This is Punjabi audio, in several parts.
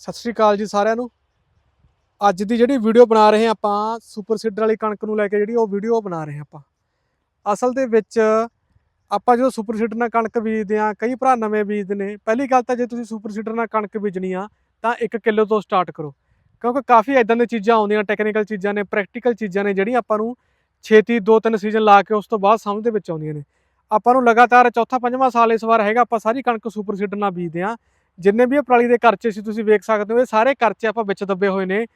ਸਤਿ ਸ਼੍ਰੀ ਅਕਾਲ ਜੀ ਸਾਰਿਆਂ ਨੂੰ। ਅੱਜ ਦੀ ਜਿਹੜੀ ਵੀਡੀਓ ਬਣਾ ਰਹੇ ਹਾਂ ਆਪਾਂ ਸੁਪਰ ਸੀਡਰ ਵਾਲੀ ਕਣਕ ਨੂੰ ਲੈ ਕੇ ਜਿਹੜੀ ਉਹ ਵੀਡੀਓ ਬਣਾ ਰਹੇ ਹਾਂ ਆਪਾਂ। ਅਸਲ ਦੇ ਵਿੱਚ ਆਪਾਂ ਜਦੋਂ ਸੁਪਰ ਸੀਡਰ ਨਾਲ ਕਣਕ ਬੀਜਦੇ ਆ ਕਈ ਭਰਾ ਨਵੇਂ ਬੀਜਦੇ ਨੇ। ਪਹਿਲੀ ਗੱਲ ਤਾਂ ਜੇ ਤੁਸੀਂ ਸੁਪਰ ਸੀਡਰ ਨਾਲ ਕਣਕ ਬੀਜਣੀ ਆ, ਤਾਂ 1 ਕਿਲੋ ਤੋਂ ਸਟਾਰਟ ਕਰੋ। ਕਿਉਂਕਿ ਕਾਫੀ ਇਦਾਂ ਦੀਆਂ ਚੀਜ਼ਾਂ ਆਉਂਦੀਆਂ ਟੈਕਨੀਕਲ ਚੀਜ਼ਾਂ ਨੇ ਪ੍ਰੈਕਟੀਕਲ ਚੀਜ਼ਾਂ ਨੇ, ਜਿਹੜੀਆਂ ਆਪਾਂ ਨੂੰ ਛੇਤੀ ਦੋ ਤਿੰਨ ਸੀਜ਼ਨ ਲਾ ਕੇ ਉਸ ਤੋਂ ਬਾਅਦ ਸਮਝ ਦੇ ਵਿੱਚ ਆਉਂਦੀਆਂ ਨੇ। ਆਪਾਂ ਨੂੰ ਲਗਾਤਾਰ ਚੌਥਾ ਪੰਜਵਾਂ ਸਾਲ ਇਸ ਵਾਰ ਹੈਗਾ, ਆਪਾਂ ਸਾਰੀ ਕਣਕ ਸੁਪਰ ਸੀਡਰ ਨਾਲ ਬੀਜਦੇ ਆ ਜਿੰਨੇ ਵੀ ਇਹ ਪਰਾਲੀ ਦੇ ਕਰਚੇ ਸੀ ਤੁਸੀਂ ਵੇਖ ਸਕਦੇ ਹੋ, ਇਹ ਸਾਰੇ ਕਰਚੇ ਆਪਾਂ ਵਿੱਚ ਦੱਬੇ ਹੋਏ ਨੇ।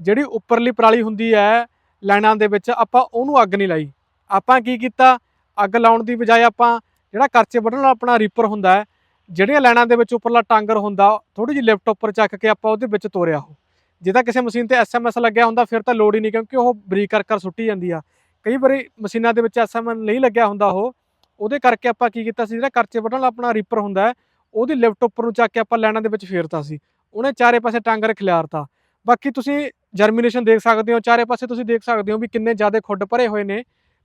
ਜਿਹੜੀ ਉੱਪਰਲੀ ਪਰਾਲੀ ਹੁੰਦੀ ਹੈ ਲਾਈਨਾਂ ਦੇ ਵਿੱਚ, ਆਪਾਂ ਉਹਨੂੰ ਅੱਗ ਨਹੀਂ ਲਾਈ। ਆਪਾਂ ਕੀ ਕੀਤਾ? ਅੱਗ ਲਾਉਣ ਦੀ ਬਜਾਏ ਆਪਾਂ ਜਿਹੜਾ ਕਰਚੇ ਵੱਢਣ ਵਾਲਾ ਆਪਣਾ ਰੀਪਰ ਹੁੰਦਾ ਹੈ, ਜਿਹੜੀਆਂ ਲਾਈਨਾਂ ਦੇ ਵਿੱਚ ਉੱਪਰਲਾ ਟਾਂਗਰ ਹੁੰਦਾ ਥੋੜੀ ਜਿਹੀ ਲਿਫਟ ਉੱਪਰ ਚੱਕ ਕੇ ਆਪਾਂ ਉਹਦੇ ਵਿੱਚ ਤੋਰਿਆ ਉਹ। ਜੇ ਤਾਂ ਕਿਸੇ ਮਸ਼ੀਨ ਤੇ ਐਸਐਮਐਸ ਲੱਗਿਆ ਹੁੰਦਾ, ਫਿਰ ਤਾਂ ਲੋੜ ਹੀ ਨਹੀਂ, ਕਿਉਂਕਿ ਉਹ ਬਰੀਕ ਕਰ ਕਰ ਸੁੱਟੀ ਜਾਂਦੀ ਆ। ਕਈ ਵਾਰੀ ਮਸ਼ੀਨਾਂ ਦੇ ਵਿੱਚ ਐਸਐਮਐਸ ਨਹੀਂ ਲੱਗਿਆ ਹੁੰਦਾ ਉਹ, ਉਹਦੇ ਕਰਕੇ ਆਪਾਂ ਕੀ ਕੀਤਾ ਸੀ, ਜਿਹੜਾ ਕਰਚੇ ਵੱਢਣ ਵਾਲਾ ਆਪਣਾ ਰੀਪਰ ਹੁੰਦਾ ਉਹਦੀ ਲਿਫਟ ਉੱਪਰ ਨੂੰ ਚੱਕ ਕੇ ਆਪਾਂ ਲਾਈਨਾਂ ਦੇ ਵਿੱਚ ਫੇਰਤਾ ਸੀ। ਉਹਨੇ ਚਾਰੇ ਪਾਸੇ ਟਾਂਗਰ ਖਿਲਾਰਤਾ ਬਾਕੀ ਤੁਸੀਂ ਜਰਮੀਨੇਸ਼ਨ ਦੇਖ ਸਕਦੇ ਹੋ, ਚਾਰੇ ਪਾਸੇ ਤੁਸੀਂ ਦੇਖ ਸਕਦੇ ਹੋ ਵੀ ਕਿੰਨੇ ਜ਼ਿਆਦਾ ਖੁੱਡ ਭਰੇ ਹੋਏ ਨੇ।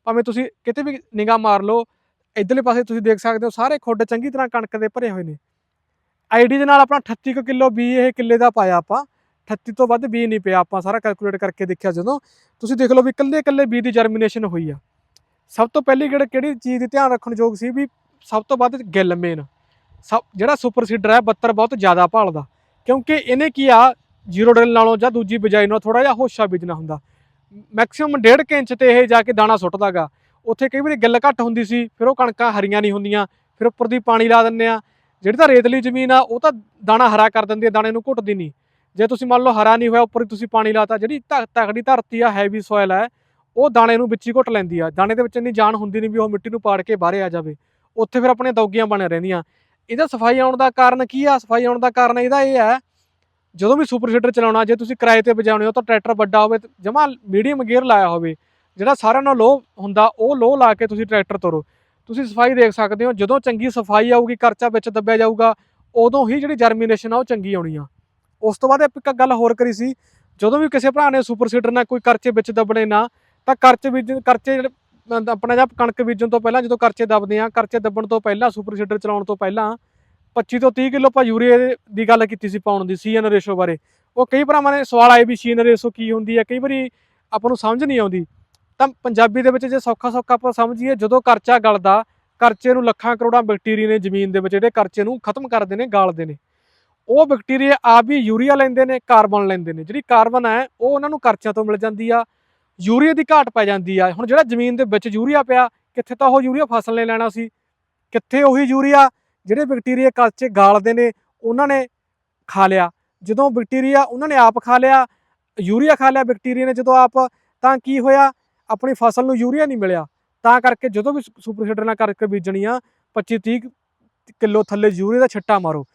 ਭਾਵੇਂ ਤੁਸੀਂ ਕਿਤੇ ਵੀ ਨਿਗਾਹ ਮਾਰ ਲਓ, ਇਧਰਲੇ ਪਾਸੇ ਤੁਸੀਂ ਦੇਖ ਸਕਦੇ ਹੋ ਸਾਰੇ ਖੁੱਡ ਚੰਗੀ ਤਰ੍ਹਾਂ ਕਣਕ ਦੇ ਭਰੇ ਹੋਏ ਨੇ। ਆਈਡੀ ਦੇ ਨਾਲ ਆਪਣਾ 38 ਕੁ ਕਿਲੋ ਬੀ ਇਹ ਕਿੱਲੇ ਦਾ ਪਾਇਆ ਆਪਾਂ। 38 ਤੋਂ ਵੱਧ ਬੀ ਨਹੀਂ ਪਿਆ ਆਪਾਂ, ਸਾਰਾ ਕੈਲਕੂਲੇਟ ਕਰਕੇ ਦੇਖਿਆ ਜਦੋਂ। ਤੁਸੀਂ ਦੇਖ ਲਓ ਵੀ ਇਕੱਲੇ ਇਕੱਲੇ ਬੀ ਦੀ ਜਰਮੀਨੇਸ਼ਨ ਹੋਈ ਆ। ਸਭ ਤੋਂ ਪਹਿਲੀ ਕਿਹੜੀ ਕਿਹੜੀ ਚੀਜ਼ ਦੀ ਧਿਆਨ ਰੱਖਣ ਯੋਗ ਸੀ ਵੀ ਸਭ ਤੋਂ ਵੱਧ ਗਿੱਲ ਮੇਨ ਜਿਹੜਾ ਸੁਪਰ ਸੀਡਰ ਹੈ 72 ਬਹੁਤ ਜ਼ਿਆਦਾ ਭਾਲਦਾ। ਕਿਉਂਕਿ ਇਹਨੇ ਕੀ ਆ, ਜ਼ੀਰੋ ਡਰਿਲ ਨਾਲੋਂ ਜਾਂ ਦੂਜੀ ਬਿਜਾਈ ਨਾਲੋਂ ਥੋੜਾ ਜਿਹਾ ਹੋਸ਼ਾ ਬੀਜਣਾ ਹੁੰਦਾ। ਮੈਕਸਿਮਮ 1.5 ਇੰਚ ਤੇ ਇਹ ਜਾ ਕੇ ਦਾਣਾ ਸੁੱਟਦਾਗਾ ਉੱਥੇ ਕਈ ਵਾਰੀ ਗਿੱਲ ਘੱਟ ਹੁੰਦੀ ਸੀ, ਫਿਰ ਉਹ ਕਣਕਾਂ ਹਰੀਆਂ ਨਹੀਂ ਹੁੰਦੀਆਂ, ਫਿਰ ਉੱਪਰ ਦੀ ਪਾਣੀ ਲਾ ਦਿੰਨੇ ਆ। ਜਿਹੜੀ ਤਾਂ ਰੇਤਲੀ ਜ਼ਮੀਨ ਆ, ਉਹ ਤਾਂ ਦਾਣਾ ਹਰਾ ਕਰ ਦਿੰਦੀ ਹੈ ਦਾਣੇ ਨੂੰ ਘੁੱਟਦੀ ਨਹੀਂ। ਜੇ ਤੁਸੀਂ ਮੰਨ ਲਓ ਹਰਾ ਨਹੀਂ ਹੋਇਆ, ਉੱਪਰ ਤੁਸੀਂ ਪਾਣੀ ਲਾਤਾ, ਜਿਹੜੀ ਧ- ਧਰਤੀ ਆ, ਹੈਵੀ ਸੋਇਲ ਹੈ ਉਹ ਦਾਣੇ ਨੂੰ ਵਿੱਚ ਹੀ ਘੁੱਟ ਲੈਂਦੀ ਆ। ਦਾਣੇ ਦੇ ਵਿੱਚ ਇੰਨੀ ਜਾਨ ਹੁੰਦੀ ਨਹੀਂ ਵੀ ਉਹ ਮਿੱਟੀ ਨੂੰ ਪਾੜ ਕੇ ਬਾਹਰ ਆ ਜਾਵੇ। ਉੱਥੇ ਫਿਰ ਆਪਣੀਆਂ ਦੌਗੀਆਂ ਬਣ ਰਹਿੰਦੀਆਂ। ਇਹਦਾ ਸਫ਼ਾਈ ਆਉਣ ਦਾ ਕਾਰਨ ਕੀ ਆ? ਸਫ਼ਾਈ ਆਉਣ ਦਾ ਕਾਰਨ ਇਹਦਾ ਇਹ ਹੈ ਜਦੋਂ ਵੀ ਸੁਪਰ ਸੀਡਰ ਚਲਾਉਣਾ, ਜੇ ਤੁਸੀਂ ਕਿਰਾਏ ਤੇ ਵਜਾਉਣੇ ਹੋ ਤਾਂ ਟਰੈਕਟਰ ਵੱਡਾ ਹੋਵੇ, ਜਮਾ ਮੀਡੀਅਮ ਗੇਅਰ ਲਾਇਆ ਹੋਵੇ, ਜਿਹੜਾ ਸਾਰਿਆਂ ਨਾਲੋਂ ਲੋ ਹੁੰਦਾ, ਉਹ ਲੋ ਲਾ ਕੇ ਤੁਸੀਂ ਟਰੈਕਟਰ ਤੋਰੋ। ਤੁਸੀਂ ਸਫ਼ਾਈ ਦੇਖ ਸਕਦੇ ਹੋ, ਜਦੋਂ ਚੰਗੀ ਸਫ਼ਾਈ ਆਊਗੀ, ਕਰਚਾ ਵਿੱਚ ਦੱਬਿਆ ਜਾਊਗਾ, ਉਦੋਂ ਹੀ ਜਿਹੜੀ ਜਰਮੀਨੇਸ਼ਨ ਆ ਉਹ ਚੰਗੀ ਆਉਣੀ ਆ। ਉਸ ਤੋਂ ਬਾਅਦ ਇੱਕ ਗੱਲ ਹੋਰ ਕਰੀ ਸੀ, ਜਦੋਂ ਵੀ ਕਿਸੇ ਭਰਾ ਨੇ ਸੁਪਰ ਸੀਡਰ ਨਾਲ ਕੋਈ ਕਰਚੇ ਵਿੱਚ ਦੱਬਣੇ ਨਾ, ਤਾਂ ਕਰਚੇ ਬੀਜ ਕਰਚੇ ਜਿਹੜੇ ਆਪਣਾ ਜਾਂ ਕਣਕ ਬੀਜਣ ਤੋਂ ਪਹਿਲਾਂ ਜਦੋਂ ਕਰਚੇ ਦੱਬਦੇ ਆ ਕਰਚੇ ਦੱਬਣ ਤੋਂ ਪਹਿਲਾਂ, ਸੁਪਰ ਸੀਡਰ ਚਲਾਉਣ ਤੋਂ ਪਹਿਲਾਂ 25 ਤੋਂ 30 ਕਿਲੋ ਆਪਾਂ ਯੂਰੀਆ ਦੀ ਗੱਲ ਕੀਤੀ ਸੀ ਪਾਉਣ ਦੀ, ਸੀਐਨ ਰੇਸ਼ੋ ਬਾਰੇ। ਉਹ ਕਈ ਭਰਾਵਾਂ ਨੇ ਸਵਾਲ ਆਏ ਵੀ ਸੀਐਨ ਰੇਸ਼ੋ ਕੀ ਹੁੰਦੀ ਹੈ, ਕਈ ਵਾਰੀ ਆਪਾਂ ਨੂੰ ਸਮਝ ਨਹੀਂ ਆਉਂਦੀ। ਤਾਂ ਪੰਜਾਬੀ ਦੇ ਵਿੱਚ ਜੇ ਸੌਖਾ ਸੌਖਾ ਆਪਾਂ ਸਮਝੀਏ, ਜਦੋਂ ਕਰਚਾ ਗਲਦਾ, ਕਰਚੇ ਨੂੰ ਲੱਖਾਂ ਕਰੋੜਾਂ ਬੈਕਟੀਰੀਆ ਨੇ ਜ਼ਮੀਨ ਦੇ ਵਿੱਚ ਜਿਹੜੇ ਕਰਚੇ ਨੂੰ ਖਤਮ ਕਰਦੇ ਨੇ, ਗਾਲਦੇ ਨੇ। ਉਹ ਬੈਕਟੀਰੀਆ ਆਪ ਵੀ ਯੂਰੀਆ ਲੈਂਦੇ ਨੇ, ਕਾਰਬਨ ਲੈਂਦੇ ਨੇ। ਜਿਹੜੀ ਕਾਰਬਨ ਹੈ, ਉਹ ਉਹਨਾਂ ਨੂੰ ਕਰਚਿਆਂ ਤੋਂ ਮਿਲ ਜਾਂਦੀ ਆ। ਯੂਰੀਆ ਦੀ ਘਾਟ ਪੈ ਜਾਂਦੀ ਆ। ਹੁਣ ਜਿਹੜਾ ਜ਼ਮੀਨ ਦੇ ਵਿੱਚ ਯੂਰੀਆ ਪਿਆ, ਕਿੱਥੇ ਤਾਂ ਉਹ ਯੂਰੀਆ ਫਸਲ ਨੇ ਲੈਣਾ ਸੀ। ਕਿੱਥੇ ਉਹੀ ਯੂਰੀਆ ਜਿਹੜੇ ਬੈਕਟੀਰੀਆ ਕਰਚੇ ਗਾਲਦੇ ਨੇ, ਉਹਨਾਂ ਨੇ ਖਾ ਲਿਆ। ਜਦੋਂ ਬੈਕਟੀਰੀਆ ਉਹਨਾਂ ਨੇ ਆਪ ਖਾ ਲਿਆ, ਯੂਰੀਆ ਖਾ ਲਿਆ ਬੈਕਟੀਰੀਆ ਨੇ ਜਦੋਂ ਆਪ, ਤਾਂ ਕੀ ਹੋਇਆ? ਆਪਣੀ ਫਸਲ ਨੂੰ ਯੂਰੀਆ ਨਹੀਂ ਮਿਲਿਆ। ਤਾਂ ਕਰਕੇ ਜਦੋਂ ਵੀ ਸੁਪਰ ਸੀਡਰ ਨਾਲ ਕਰਕੇ ਬੀਜਣੀ ਆ 25 30 ਕਿਲੋ ਥੱਲੇ ਯੂਰੀਆ ਦਾ ਛੱਟਾ ਮਾਰੋ।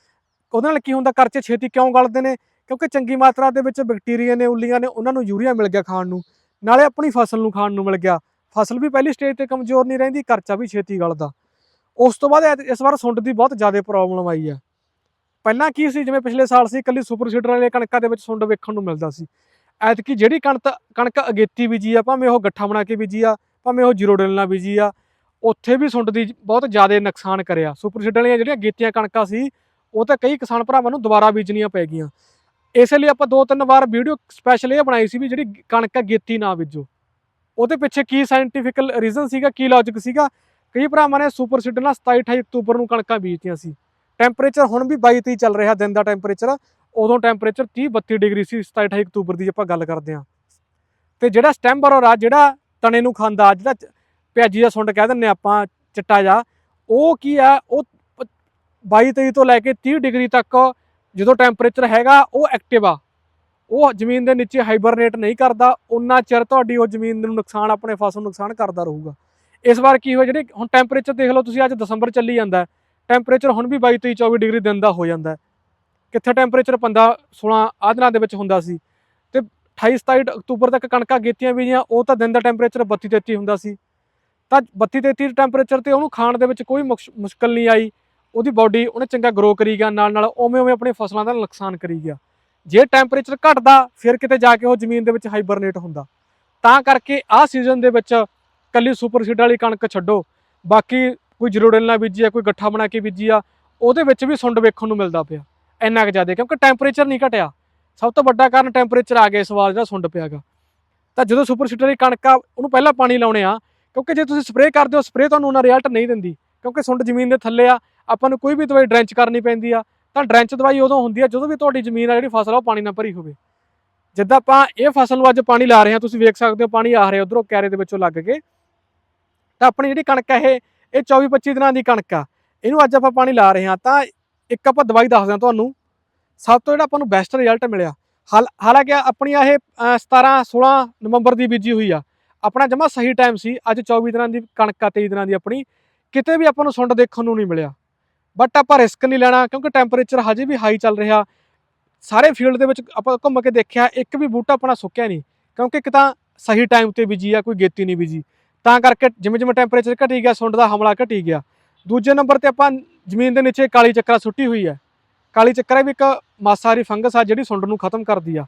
ਉਹਦੇ ਨਾਲ ਕੀ ਹੁੰਦਾ? ਕਰਚੇ ਛੇਤੀ ਕਿਉਂ ਗਲਦੇ ਨੇ? ਕਿਉਂਕਿ ਚੰਗੀ ਮਾਤਰਾ ਦੇ ਵਿੱਚ ਬੈਕਟੀਰੀਆ ਨੇ, ਉੱਲੀਆਂ ਨੇ, ਉਹਨਾਂ ਨੂੰ ਯੂਰੀਆ ਮਿਲ ਗਿਆ ਖਾਣ ਨੂੰ। ਨਾਲੇ ਆਪਣੀ ਫਸਲ ਨੂੰ ਖਾਣ ਨੂੰ ਮਿਲ ਗਿਆ। ਫਸਲ ਵੀ ਪਹਿਲੀ ਸਟੇਜ ਤੇ ਕਮਜ਼ੋਰ ਨਹੀਂ ਰਹਿੰਦੀ ਕਰਚਾ ਵੀ ਛੇਤੀ ਗਲਦਾ। ਉਸ ਤੋਂ ਬਾਅਦ ਐਤ- ਇਸ ਵਾਰ ਸੁੰਡ ਦੀ ਬਹੁਤ ਜ਼ਿਆਦਾ ਪ੍ਰੋਬਲਮ ਆਈ ਹੈ। ਪਹਿਲਾਂ ਕੀ ਸੀ, ਜਿਵੇਂ ਪਿਛਲੇ ਸਾਲ ਸੀ, ਇਕੱਲੀ ਸੁਪਰ ਸੀਡਰ ਵਾਲੇ ਕਣਕਾਂ ਦੇ ਵਿੱਚ ਸੁੰਡ ਵੇਖਣ ਨੂੰ ਮਿਲਦਾ ਸੀ। ਐਤਕੀ ਜਿਹੜੀ ਕਣਕ ਕਣਕ ਅਗੇਤੀ ਬੀਜੀ ਆ, ਭਾਵੇਂ ਉਹ ਗੱਠਾ ਬਣਾ ਕੇ ਬੀਜੀ ਆ, ਭਾਵੇਂ ਉਹ ਜ਼ੀਰੋ ਡਿਲ ਨਾਲ ਬੀਜੀ ਆ, ਉੱਥੇ ਵੀ ਸੁੰਡ ਦੀ ਬਹੁਤ ਜ਼ਿਆਦਾ ਨੁਕਸਾਨ ਕਰਿਆ। ਸੁਪਰ ਸੀਡਰ ਵਾਲੀਆਂ ਜਿਹੜੀਆਂ ਅਗੇਤੀਆਂ ਕਣਕਾਂ ਸੀ, ਉਹ ਤਾਂ ਕਈ ਕਿਸਾਨ ਭਰਾਵਾਂ ਨੂੰ ਦੁਬਾਰਾ ਬੀਜਣੀਆਂ ਪੈ ਗਈਆਂ। ਇਸੇ ਲਈ ਆਪਾਂ ਦੋ ਤਿੰਨ ਵਾਰ ਵੀਡੀਓ ਸਪੈਸ਼ਲ ਇਹ ਬਣਾਈ ਸੀ ਵੀ ਜਿਹੜੀ ਕਣਕ ਹੈ ਗੇਤੀ ਨਾ ਬੀਜੋ ਉਹਦੇ ਪਿੱਛੇ ਕੀ ਸਾਇੰਟੀਫਿਕਲ ਰੀਜ਼ਨ ਸੀਗਾ, ਕੀ ਲੌਜੀਕ ਸੀਗਾ? ਕਈ ਭਰਾਵਾਂ ਨੇ ਸੁਪਰ ਸੀਡਰ ਨਾਲ 27 28 ਅਕਤੂਬਰ ਨੂੰ ਕਣਕਾਂ ਬੀਜਤੀਆਂ ਸੀ। ਟੈਂਪਰੇਚਰ ਹੁਣ ਵੀ 22 23 ਚੱਲ ਰਿਹਾ ਦਿਨ ਦਾ ਟੈਂਪਰੇਚਰ ਉਦੋਂ ਟੈਂਪਰੇਚਰ 30 32 ਡਿਗਰੀ ਸੀ 27 28 ਅਕਤੂਬਰ ਦੀ ਆਪਾਂ ਗੱਲ ਕਰਦੇ ਹਾਂ। ਤੇ ਜਿਹੜਾ ਸਟੈਮ ਬਰੋਰ ਆ ਜਿਹੜਾ ਤਣੇ ਨੂੰ ਖਾਂਦਾ ਜਿਹੜਾ ਚ- ਪਿਆਜੀ ਦਾ ਸੁੰਡ ਕਹਿ ਦਿੰਨੇ ਆਪਾਂ, ਚਿੱਟਾ ਜਾ ਉਹ ਕੀ ਆ? ਉਹ 22 23 ਤੋਂ ਲੈ ਕੇ 30 ਡਿਗਰੀ ਤੱਕ ਜਦੋਂ ਟੈਂਪਰੇਚਰ ਹੈਗਾ, ਉਹ ਐਕਟਿਵ ਆ। ਉਹ ਜ਼ਮੀਨ ਦੇ ਨੀਚੇ ਹਾਈਬਰਨੇਟ ਨਹੀਂ ਕਰਦਾ, ਉਨਾ ਚਿਰ ਤੁਹਾਡੀ ਉਹ ਜ਼ਮੀਨ ਨੂੰ ਨੁਕਸਾਨ, ਆਪਣੇ ਫਸਲ ਨੂੰ ਨੁਕਸਾਨ ਕਰਦਾ ਰਹੂਗਾ। ਇਸ ਵਾਰ ਕੀ ਹੋਇਆ, ਜਿਹੜੇ ਹੁਣ ਟੈਂਪਰੇਚਰ ਦੇਖ ਲਓ ਤੁਸੀਂ, ਅੱਜ ਦਸੰਬਰ ਚੱਲੀ ਜਾਂਦਾ ਟੈਂਪਰੇਚਰ ਹੁਣ ਵੀ 22 23 24 ਡਿਗਰੀ ਦਿਨ ਦਾ ਹੋ ਜਾਂਦਾ ਕਿੱਥੇ ਟੈਂਪਰੇਚਰ 15 16 ਆਹ ਦਿਨਾਂ ਦੇ ਵਿੱਚ ਹੁੰਦਾ ਸੀ। ਤੇ 28 27 ਅਕਤੂਬਰ ਤੱਕ ਕਣਕਾਂ ਗੇਤੀਆਂ ਬੀਜੀਆਂ ਉਹ ਤਾਂ ਦਿਨ ਦਾ ਟੈਂਪਰੇਚਰ 32 33 ਹੁੰਦਾ ਸੀ। ਤਾਂ 32 33 ਟੈਂਪਰੇਚਰ ਤੇ ਉਹਨੂੰ ਖਾਣ ਦੇ ਵਿੱਚ ਕੋਈ ਮੁਕਸ਼- ਮੁਸ਼ਕਲ ਨਹੀਂ ਆਈ। ਉਹਦੀ ਬਾਡੀ ਉਹਨੇ ਚੰਗਾ ਗਰੋ ਕਰੀ ਗਿਆ, ਨਾਲ ਨਾਲ ਉਵੇਂ ਉਵੇਂ ਆਪਣੀ ਫਸਲਾਂ ਦਾ ਨੁਕਸਾਨ ਕਰੀ ਗਿਆ। ਜੇ ਟੈਂਪਰੇਚਰ ਘਟਦਾ, ਫਿਰ ਕਿਤੇ ਜਾ ਕੇ ਉਹ ਜ਼ਮੀਨ ਦੇ ਵਿੱਚ ਹਾਈਬਰਨੇਟ ਹੁੰਦਾ। ਤਾਂ ਕਰਕੇ ਆਹ ਸੀਜ਼ਨ ਦੇ ਵਿੱਚ ਕੱਲੀ ਸੁਪਰ ਸੀਡ ਵਾਲੀ ਕਣਕ ਛੱਡੋ। ਬਾਕੀ ਕੋਈ ਜ਼ਰੂਰਲ ਨਾਲ ਬੀਜੀ ਆ, ਕੋਈ ਗੱਠਾ ਬਣਾ ਕੇ ਬੀਜੀ ਆ, ਉਹਦੇ ਵਿੱਚ ਵੀ ਸੁੰਡ ਵੇਖਣ ਨੂੰ ਮਿਲਦਾ ਪਿਆ। ਇੰਨਾ ਕੁ ਜ਼ਿਆਦਾ, ਕਿਉਂਕਿ ਟੈਂਪਰੇਚਰ ਨਹੀਂ ਘਟਿਆ। ਸਭ ਤੋਂ ਵੱਡਾ ਕਾਰਨ ਟੈਂਪਰੇਚਰ ਆ ਗਿਆ ਇਸ ਵਾਰ ਜਿਹੜਾ ਸੁੰਡ ਪਿਆਗਾ ਤਾਂ ਜਦੋਂ ਸੁਪਰ ਸੀਡਰ ਦੀ ਕਣਕ ਆ, ਉਹਨੂੰ ਪਹਿਲਾਂ ਪਾਣੀ ਲਾਉਣੇ ਆ, ਕਿਉਂਕਿ ਜੇ ਤੁਸੀਂ ਸਪਰੇਅ ਕਰਦੇ ਹੋ ਸਪਰੇਅ ਤੁਹਾਨੂੰ ਉਹਨਾਂ ਰਿਜ਼ਲਟ ਨਹੀਂ ਦਿੰਦੀ। ਕਿਉਂਕਿ ਸੁੰਡ ਜ਼ਮੀਨ ਦੇ ਥੱਲੇ ਆ ਆਪਾਂ ਨੂੰ ਕੋਈ ਵੀ ਦਵਾਈ ਡਰੈਂਚ ਕਰਨੀ ਪੈਂਦੀ ਆ ਤਾਂ ਡਰੈਂਚ ਦਵਾਈ ਉਦੋਂ ਹੁੰਦੀ ਆ ਜਦੋਂ ਵੀ ਤੁਹਾਡੀ ਜ਼ਮੀਨ ਆ ਜਿਹੜੀ ਫਸਲ ਆ ਉਹ ਪਾਣੀ ਨਾਲ ਭਰੀ ਹੋਵੇ। ਜਿੱਦਾਂ ਆਪਾਂ ਇਹ ਫਸਲ ਨੂੰ ਅੱਜ ਪਾਣੀ ਲਾ ਰਹੇ ਹਾਂ ਤੁਸੀਂ ਵੇਖ ਸਕਦੇ ਹੋ ਪਾਣੀ ਆ ਰਿਹਾ ਉਧਰੋਂ ਕੈਰੇ ਦੇ ਵਿੱਚੋਂ ਲੱਗ ਕੇ। ਤਾਂ ਆਪਣੀ ਜਿਹੜੀ ਕਣਕ ਹੈ ਇਹ ਇਹ 24 25 ਦਿਨਾਂ ਦੀ ਕਣਕ ਆ ਇਹਨੂੰ ਅੱਜ ਆਪਾਂ ਪਾਣੀ ਲਾ ਰਹੇ ਹਾਂ ਤਾਂ ਇੱਕ ਆਪਾਂ ਦਵਾਈ ਦੱਸਦੇ ਹਾਂ ਤੁਹਾਨੂੰ ਸਭ ਤੋਂ ਜਿਹੜਾ ਆਪਾਂ ਨੂੰ ਬੈਸਟ ਰਿਜ਼ਲਟ ਮਿਲਿਆ। ਹਾਲ- ਹਾਲਾਂਕਿ ਆਪਣੀ ਇਹ ਅਹ, 17 16 ਨਵੰਬਰ ਦੀ ਬੀਜੀ ਹੋਈ ਆ ਆਪਣਾ ਜਮਾ ਸਹੀ ਟਾਈਮ ਸੀ ਅੱਜ 24 ਦਿਨਾਂ ਦੀ ਕਣਕ ਆ 23 ਦਿਨਾਂ ਦੀ ਆਪਣੀ ਕਿਤੇ ਵੀ ਆਪਾਂ ਨੂੰ ਸੁੰਡ ਦੇਖਣ ਨੂੰ ਨਹੀਂ ਮਿਲਿਆ। ਬਟ ਆਪਾਂ ਰਿਸਕ ਨਹੀਂ ਲੈਣਾ, ਕਿਉਂਕਿ ਟੈਂਪਰੇਚਰ ਹਜੇ ਵੀ ਹਾਈ ਚੱਲ ਰਿਹਾ। ਸਾਰੇ ਫੀਲਡ ਦੇ ਵਿੱਚ ਆਪਾਂ ਘੁੰਮ ਕੇ ਦੇਖਿਆ, ਇੱਕ ਵੀ ਬੂਟਾ ਆਪਣਾ ਸੁੱਕਿਆ ਨਹੀਂ। ਕਿਉਂਕਿ ਇੱਕ ਤਾਂ ਸਹੀ ਟਾਈਮ ਤੇ ਬੀਜੀ ਆ, ਕੋਈ ਗੇਤੀ ਨਹੀਂ ਬੀਜੀ। ਤਾਂ ਕਰਕੇ ਜਿਵੇਂ ਜਿਵੇਂ ਟੈਂਪਰੇਚਰ ਘਟੀ ਗਿਆ, ਸੁੰਡ ਦਾ ਹਮਲਾ ਘਟੀ ਗਿਆ। ਦੂਜੇ ਨੰਬਰ ਤੇ ਆਪਾਂ ਜ਼ਮੀਨ ਦੇ ਨੀਚੇ ਕਾਲੀ ਚੱਕਰਾ ਸੁੱਟੀ ਹੋਈ ਹੈ ਕਾਲੀ ਚੱਕਰਾ ਵੀ ਇੱਕ ਮਾਸਾਹਾਰੀ ਫੰਗਸ ਆ, ਜਿਹੜੀ ਸੁੰਡ ਨੂੰ ਖਤਮ ਕਰਦੀ ਆ।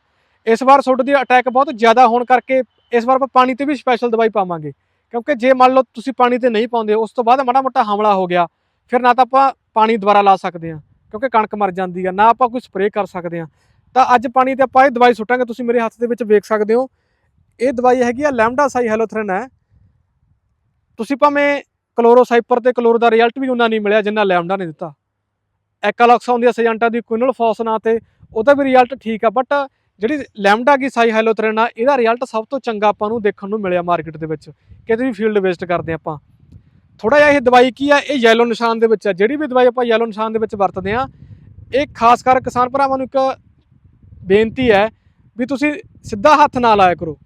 ਇਸ ਵਾਰ ਸੁੰਡ ਦੀ ਅਟੈਕ ਬਹੁਤ ਜ਼ਿਆਦਾ ਹੋਣ ਕਰਕੇ ਇਸ ਵਾਰ ਆਪਾਂ ਪਾਣੀ ਤੇ ਵੀ ਸਪੈਸ਼ਲ ਦਵਾਈ ਪਾਵਾਂਗੇ। ਕਿਉਂਕਿ ਜੇ ਮੰਨ ਲਓ ਤੁਸੀਂ ਪਾਣੀ ਤੇ ਨਹੀਂ ਪਾਉਂਦੇ, ਉਸ ਤੋਂ ਬਾਅਦ ਮਾੜਾ ਮੋਟਾ ਹਮਲਾ ਹੋ ਗਿਆ। ਫਿਰ ਨਾ ਤਾਂ ਆਪਾਂ ਪਾਣੀ ਦੁਬਾਰਾ ਲਾ ਸਕਦੇ ਹਾਂ, ਕਿਉਂਕਿ ਕਣਕ ਮਰ ਜਾਂਦੀ ਆ, ਨਾ ਆਪਾਂ ਕੋਈ ਸਪਰੇਅ ਕਰ ਸਕਦੇ ਹਾਂ। ਤਾਂ ਅੱਜ ਪਾਣੀ ਤੇ ਆਪਾਂ ਇਹ ਦਵਾਈ ਸੁੱਟਾਂਗੇ, ਤੁਸੀਂ ਮੇਰੇ ਹੱਥ ਦੇ ਵਿੱਚ ਵੇਖ ਸਕਦੇ ਹੋ। ਇਹ ਦਵਾਈ ਹੈਗੀ ਆ ਲੈਮਡਾ ਸਾਈ ਹੈਲੋਥਰਨ ਹੈ। ਤੁਸੀਂ ਭਾਵੇਂ ਕਲੋਰੋਸਾਈਪਰ ਤੇ ਕਲੋਰ ਦਾ ਰਿਜ਼ਲਟ ਵੀ ਉਹਨਾਂ ਨਹੀਂ ਮਿਲਿਆ, ਜਿੰਨਾ ਲੈਮਡਾ ਨੇ ਦਿੱਤਾ। ਐਕਾਲੌਕਸ ਆਉਂਦੀ ਆ ਸਜੈਂਟਾ ਦੀ ਕੁਇਨਲ ਫੌਸ ਨਾਂ ਤੇ ਉਹਦਾ ਵੀ ਰਿਜ਼ਲਟ ਠੀਕ ਆ ਬਟ ਜਿਹੜੀ ਲੈਮਡਾ ਕੀ ਸਾਈ ਹੈਲੋਥਰਨ ਆ, ਇਹਦਾ ਰਿਜ਼ਲਟ ਸਭ ਤੋਂ ਚੰਗਾ ਆਪਾਂ ਨੂੰ ਦੇਖਣ ਨੂੰ ਮਿਲਿਆ ਮਾਰਕੀਟ ਦੇ ਵਿੱਚ, ਕਿਤੇ ਵੀ ਫੀਲਡ ਵੇਸਟ ਕਰਦੇ ਆਪਾਂ। ਥੋੜਾ ਜਿਹਾ ਇਹ ਦਵਾਈ ਕੀ ਆ, ਇਹ ਯੈਲੋ ਨਿਸ਼ਾਨ ਦੇ ਵਿੱਚ ਆ। ਜਿਹੜੀ ਵੀ ਦਵਾਈ ਆਪਾਂ ਯੈਲੋ ਨਿਸ਼ਾਨ ਦੇ ਵਿੱਚ ਵਰਤਦੇ ਆ ਇਹ ਖਾਸ ਕਰ ਕਿਸਾਨ ਭਰਾਵਾਂ ਨੂੰ ਇੱਕ ਬੇਨਤੀ ਹੈ ਵੀ ਤੁਸੀਂ ਸਿੱਧਾ ਹੱਥ ਨਾ ਲਾਇਆ ਕਰੋ।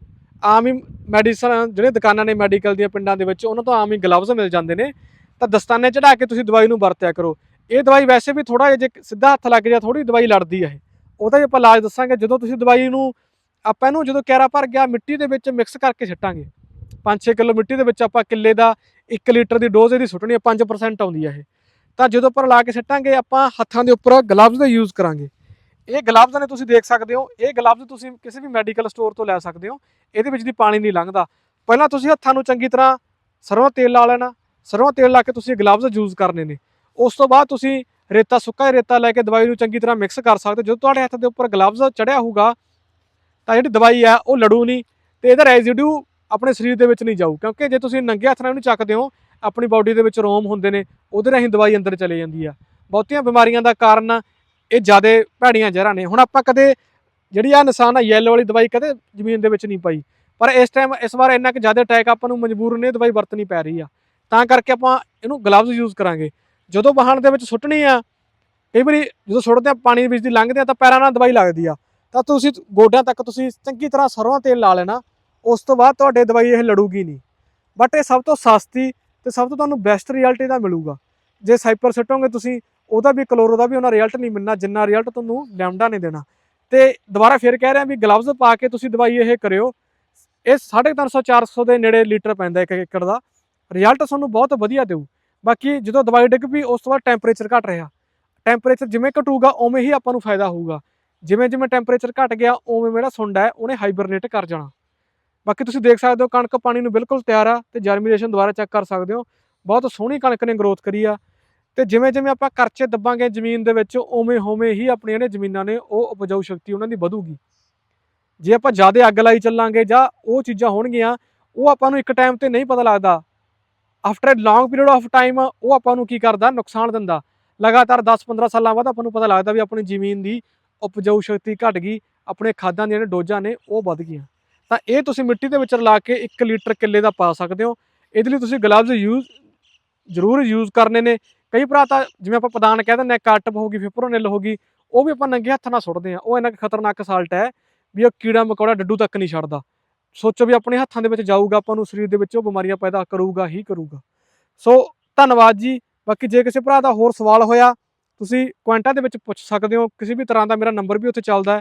ਆਮ ਹੀ ਮੈਡੀਸਨ ਜਿਹੜੇ ਦੁਕਾਨਾਂ ਨੇ ਮੈਡੀਕਲ ਦੀਆਂ ਪਿੰਡਾਂ ਦੇ ਵਿੱਚ, ਉਹਨਾਂ ਤੋਂ ਆਮ ਹੀ ਗਲਵਜ਼ ਮਿਲ ਜਾਂਦੇ ਨੇ। ਤਾਂ ਦਸਤਾਨੇ ਚੜਾ ਕੇ ਤੁਸੀਂ ਦਵਾਈ ਨੂੰ ਵਰਤਿਆ ਕਰੋ। ਇਹ ਦਵਾਈ ਵੈਸੇ ਵੀ ਥੋੜਾ ਜਿਹਾ ਜੇ ਸਿੱਧਾ ਹੱਥ ਲੱਗ ਜਾ ਥੋੜੀ ਦਵਾਈ ਲੜਦੀ ਹੈ ਉਹਦਾ ਵੀ ਆਪਾਂ ਇਲਾਜ ਦੱਸਾਂਗੇ, ਜਦੋਂ ਤੁਸੀਂ ਦਵਾਈ ਨੂੰ ਆਪਾਂ ਇਹਨੂੰ ਜਦੋਂ ਕੈਰਾ ਭਰ ਗਿਆ, ਮਿੱਟੀ ਦੇ ਵਿੱਚ ਮਿਕਸ ਕਰਕੇ ਛੱਟਾਂਗੇ। 5-6 ਕਿਲੋ ਮਿੱਟੀ ਦੇ ਵਿੱਚ ਆਪਾਂ ਕਿੱਲੇ ਦਾ 1 ਲੀਟਰ ਦੀ ਡੋਜ਼ ਇਹਦੀ ਸੁੱਟਣੀ ਹੈ 5% ਆਉਂਦੀ ਹੈ ਇਹ। ਤਾਂ ਜਦੋਂ ਪਰ ਲਾ ਕੇ ਛੱਟਾਂਗੇ ਆਪਾਂ ਹੱਥਾਂ ਦੇ ਉੱਪਰ ਗਲਵਜ਼ ਦਾ ਯੂਜ਼ ਕਰਾਂਗੇ। ਇਹ ਗਲਵਜ਼ ਨੇ ਤੁਸੀਂ ਦੇਖ ਸਕਦੇ ਹੋ, ਇਹ ਗਲਵਜ਼ ਤੁਸੀਂ ਕਿਸੇ ਵੀ ਮੈਡੀਕਲ ਸਟੋਰ ਤੋਂ ਲੈ ਸਕਦੇ ਹੋ, ਇਹਦੇ ਵਿੱਚ ਦੀ ਪਾਣੀ ਨਹੀਂ ਲੰਘਦਾ। ਪਹਿਲਾਂ ਤੁਸੀਂ ਹੱਥਾਂ ਨੂੰ ਚੰਗੀ ਤਰ੍ਹਾਂ ਸਰੋਂ ਤੇਲ ਲਾ ਲੈਣਾ, ਸਰੋਂ ਤੇਲ ਲਾ ਕੇ ਤੁਸੀਂ ਗਲਵਜ਼ ਯੂਜ਼ ਕਰਨੇ ਨੇ। ਉਸ ਤੋਂ ਬਾਅਦ ਤੁਸੀਂ ਰੇਤਾ, ਸੁੱਕਾ ਰੇਤਾ ਲੈ ਕੇ ਦਵਾਈ ਨੂੰ ਚੰਗੀ ਤਰ੍ਹਾਂ ਮਿਕਸ ਕਰ ਸਕਦੇ ਹੋ। ਜਦੋਂ ਤੁਹਾਡੇ ਹੱਥ ਦੇ ਉੱਪਰ ਗਲਵਜ਼ ਚੜਿਆ ਹੋਊਗਾ, ਤਾਂ ਜਿਹੜੀ ਦਵਾਈ ਆ, ਉਹ ਲੜੂ ਨਹੀਂ ਤੇ ਇਹਦਾ ਰੈਜ਼ੀਡਿਊ ਆਪਣੇ ਸਰੀਰ ਦੇ ਵਿੱਚ ਨਹੀਂ ਜਾਊ, ਕਿਉਂਕਿ ਜੇ ਤੁਸੀਂ ਨੰਗੇ ਹੱਥ ਨਾਲ ਇਹਨੂੰ ਚੱਕਦੇ ਹੋ, ਆਪਣੀ ਬਾਡੀ ਦੇ ਵਿੱਚ ਰੋਮ ਹੁੰਦੇ ਨੇ, ਉਹਦੇ ਰਾਹੀਂ ਦਵਾਈ ਅੰਦਰ ਚਲੇ ਜਾਂਦੀ ਆ। ਬਹੁਤੀਆਂ ਬਿਮਾਰੀਆਂ ਦਾ ਕਾਰਨ ਇਹ ਜ਼ਿਆਦਾ ਭੈੜੀਆਂ ਜ਼ਹਿਰਾਂ ਨੇ। ਹੁਣ ਆਪਾਂ ਕਦੇ ਜਿਹੜੀ ਆ ਨਿਸ਼ਾਨ ਆ ਯੈਲੋ ਵਾਲੀ ਦਵਾਈ ਕਦੇ ਜ਼ਮੀਨ ਦੇ ਵਿੱਚ ਨਹੀਂ ਪਾਈ। ਪਰ ਇਸ ਟਾਈਮ ਇਸ ਵਾਰ ਇੰਨਾ ਕਿ ਜ਼ਿਆਦਾ ਅਟੈਕ ਆਪਾਂ ਨੂੰ ਮਜਬੂਰ ਨੇ ਦਵਾਈ ਵਰਤਣੀ ਪੈ ਰਹੀ ਆ। ਤਾਂ ਕਰਕੇ ਆਪਾਂ ਇਹਨੂੰ ਗਲਵਜ਼ ਯੂਜ਼ ਕਰਾਂਗੇ। ਜਦੋਂ ਵਾਹਣ ਦੇ ਵਿੱਚ ਸੁੱਟਣੀ ਆ, ਕਈ ਵਾਰੀ ਜਦੋਂ ਸੁੱਟਦੇ ਆ, ਪਾਣੀ ਵਿੱਚ ਦੀ ਲੰਘਦੇ ਆ, ਤਾਂ ਪੈਰਾਂ ਨਾਲ ਦਵਾਈ ਲੱਗਦੀ ਆ। ਤਾਂ ਤੁਸੀਂ ਗੋਡਿਆਂ ਤੱਕ ਤੁਸੀਂ ਚੰਗੀ ਤਰ੍ਹਾਂ ਸਰੋਂ ਤੇਲ ਲਾ ਲੈਣਾ। ਉਸ ਤੋਂ ਬਾਅਦ ਤੁਹਾਡੇ ਦਵਾਈ ਇਹ ਲੜੂਗੀ ਨਹੀਂ। ਬਟ ਇਹ ਸਭ ਤੋਂ ਸਸਤੀ ਤੇ ਸਭ ਤੋਂ ਤੁਹਾਨੂੰ ਬੈਸਟ ਰਿਜ਼ਲਟ ਇਹਦਾ ਮਿਲੂਗਾ। ਜੇ ਸਾਈਪਰ ਸੁੱਟੋਗੇ ਤੁਸੀਂ, ਉਹਦਾ ਵੀ ਕਲੋਰੋ ਦਾ ਵੀ ਉਹਨਾਂ ਰਿਜ਼ਲਟ ਨਹੀਂ ਮਿਲਣਾ, ਜਿੰਨਾ ਰਿਜ਼ਲਟ ਤੁਹਾਨੂੰ ਲੈਮਡਾ ਨੇ ਦੇਣਾ। ਤੇ ਦੁਬਾਰਾ ਫਿਰ ਕਹਿ ਰਿਹਾ ਵੀ ਗਲਵਜ਼ ਪਾ ਕੇ ਤੁਸੀਂ ਦਵਾਈ ਇਹ ਕਰਿਓ। ਇਹ 350 400 ਦੇ ਨੇੜੇ ਲੀਟਰ ਪੈਂਦਾ ਇੱਕ ਏਕੜ ਦਾ। ਰਿਜ਼ਲਟ ਤੁਹਾਨੂੰ ਬਹੁਤ ਵਧੀਆ ਦੇਊ। ਬਾਕੀ ਜਦੋਂ ਦਵਾਈ ਡਿੱਗ ਪਈ, ਉਸ ਤੋਂ ਬਾਅਦ ਟੈਂਪਰੇਚਰ ਘਟ ਰਿਹਾ। ਟੈਂਪਰੇਚਰ ਜਿਵੇਂ ਘਟੂਗਾ, ਉਵੇਂ ਹੀ ਆਪਾਂ ਨੂੰ ਫਾਇਦਾ ਹੋਊਗਾ। ਜਿਵੇਂ ਜਿਵੇਂ ਟੈਂਪਰੇਚਰ ਘਟ ਗਿਆ ਉਵੇਂ ਮੇਰਾ ਸੁੰਡਾ ਹੈ, ਉਹਨੇ ਹਾਈਬਰਨੇਟ ਕਰ ਜਾਣਾ। ਬਾਕੀ ਤੁਸੀਂ ਦੇਖ ਸਕਦੇ ਹੋ ਕਣਕ ਪਾਣੀ ਨੂੰ ਬਿਲਕੁਲ ਤਿਆਰ ਆ ਤੇ ਜਰਮੀਨੇਸ਼ਨ ਦੁਬਾਰਾ ਚੈੱਕ ਕਰ ਸਕਦੇ ਹੋ। ਬਹੁਤ ਸੋਹਣੀ ਕਣਕ ਨੇ ਗਰੋਥ ਕਰੀ ਆ ਤੇ ਜਿਵੇਂ ਜਿਵੇਂ ਆਪਾਂ ਕਰਚੇ ਦੱਬਾਂਗੇ ਜ਼ਮੀਨ ਦੇ ਵਿੱਚ ਉਵੇਂ ਹੋਵੇਂ ਹੀ ਆਪਣੀਆਂ ਨੇ ਜ਼ਮੀਨਾਂ ਨੇ ਉਹ ਉਪਜਾਊ ਸ਼ਕਤੀ ਉਹਨਾਂ ਦੀ ਵਧੂਗੀ। ਜੇ ਆਪਾਂ ਜ਼ਿਆਦਾ ਅੱਗ ਲਾਈ ਚੱਲਾਂਗੇ ਜਾਂ ਉਹ ਚੀਜ਼ਾਂ ਹੋਣਗੀਆਂ, ਉਹ ਆਪਾਂ ਨੂੰ ਇੱਕ ਟਾਈਮ ਤੇ ਨਹੀਂ ਪਤਾ ਲੱਗਦਾ। After a long period of time ਉਹ ਆਪਾਂ ਨੂੰ ਕੀ ਕਰਦਾ? ਨੁਕਸਾਨ ਦਿੰਦਾ। ਲਗਾਤਾਰ 10-15 ਸਾਲਾਂ ਬਾਅਦ ਆਪਾਂ ਨੂੰ ਪਤਾ ਲੱਗਦਾ ਵੀ ਆਪਣੀ ਜ਼ਮੀਨ ਦੀ ਉਪਜਾਊ ਸ਼ਕਤੀ ਘਟ ਗਈ, ਆਪਣੇ ਖਾਦਾਂ ਦੀਆਂ ਜਿਹੜੀਆਂ ਡੋਜ਼ਾਂ ਨੇ ਉਹ ਵੱਧ ਗਈਆਂ। ਤਾਂ ਇਹ ਤੁਸੀਂ ਮਿੱਟੀ ਦੇ ਵਿੱਚ ਰਲਾ ਕੇ 1 ਲੀਟਰ ਕਿੱਲੇ ਦਾ ਪਾ ਸਕਦੇ ਹੋ। ਇਹਦੇ ਲਈ ਤੁਸੀਂ ਗਲਵਜ਼ ਯੂਜ਼, ਜ਼ਰੂਰ ਯੂਜ਼ ਕਰਨੇ ਨੇ। ਕਈ ਭਰਾ ਤਾਂ ਜਿਵੇਂ ਆਪਾਂ ਪਦਾਨ ਕਹਿ ਦਿੰਦੇ ਆ ਕਾਟਪ ਹੋ ਗਈ ਫਿਪਰੋਨਿਲ ਹੋ ਗਈ ਉਹ ਵੀ ਆਪਾਂ ਨੰਗੇ ਹੱਥ ਨਾਲ ਸੁੱਟਦੇ ਆ। ਉਹ ਇੰਨਾ ਕੁ ਖਤਰਨਾਕ ਸਾਲਟ ਹੈ ਵੀ ਉਹ ਕੀੜਾ ਮਕੌੜਾ ਡੱਡੂ ਤੱਕ ਨਹੀਂ ਛੱਡਦਾ। ਸੋਚੋ ਵੀ ਆਪਣੇ ਹੱਥਾਂ ਦੇ ਵਿੱਚ ਜਾਊਗਾ, ਆਪਾਂ ਨੂੰ ਸਰੀਰ ਦੇ ਵਿੱਚ ਉਹ ਬਿਮਾਰੀਆਂ ਪੈਦਾ ਕਰੂਗਾ, ਹੀ ਕਰੂਗਾ। ਸੋ, ਧੰਨਵਾਦ ਜੀ। ਬਾਕੀ ਜੇ ਕਿਸੇ ਭਰਾ ਦਾ ਹੋਰ ਸਵਾਲ ਹੋਇਆ, ਤੁਸੀਂ ਕਮੈਂਟਾਂ ਦੇ ਵਿੱਚ ਪੁੱਛ ਸਕਦੇ ਹੋ। ਕਿਸੇ ਵੀ ਤਰ੍ਹਾਂ ਦਾ ਮੇਰਾ ਨੰਬਰ ਵੀ ਉੱਥੇ ਚੱਲਦਾ ਹੈ।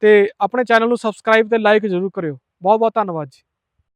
ਤੇ ਆਪਣੇ ਚੈਨਲ ਨੂੰ ਸਬਸਕ੍ਰਾਈਬ ਤੇ ਲਾਈਕ ਜ਼ਰੂਰ ਕਰਿਓ। ਬਹੁਤ ਬਹੁਤ ਧੰਨਵਾਦ ਜੀ।